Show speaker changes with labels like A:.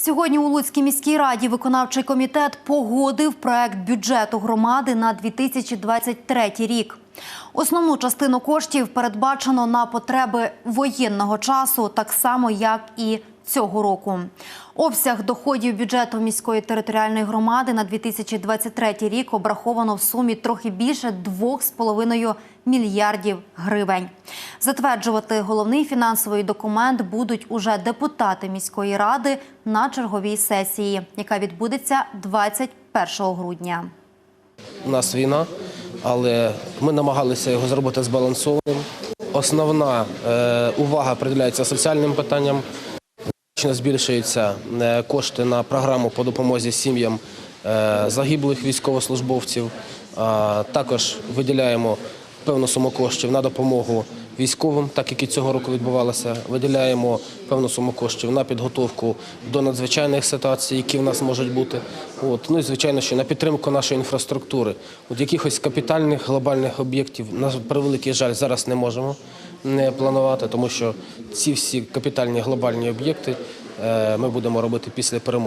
A: Сьогодні у Луцькій міській раді виконавчий комітет погодив проект бюджету громади на 2023 рік. Основну частину коштів передбачено на потреби воєнного часу, так само як і цього року. Обсяг доходів бюджету міської територіальної громади на 2023 рік обраховано в сумі трохи більше 2,5 мільярдів гривень. Затверджувати головний фінансовий документ будуть уже депутати міської ради на черговій сесії, яка відбудеться 21 грудня.
B: У нас війна, але ми намагалися його зробити збалансованим. Основна е, увага приділяється соціальним питанням. Збільшуються е, кошти на програму по допомозі сім'ям е, загиблих військовослужбовців. Також виділяємо певну суму коштів на допомогу військовим, так як і цього року відбувалося. Виділяємо певну суму коштів на підготовку до надзвичайних ситуацій, які в нас можуть бути. От. Ну і звичайно, що на підтримку нашої інфраструктури. От якихось капітальних глобальних об'єктів, на превеликий жаль, зараз не можемо не планувати, тому що ці всі капітальні глобальні об'єкти е, ми будемо робити після перемоги.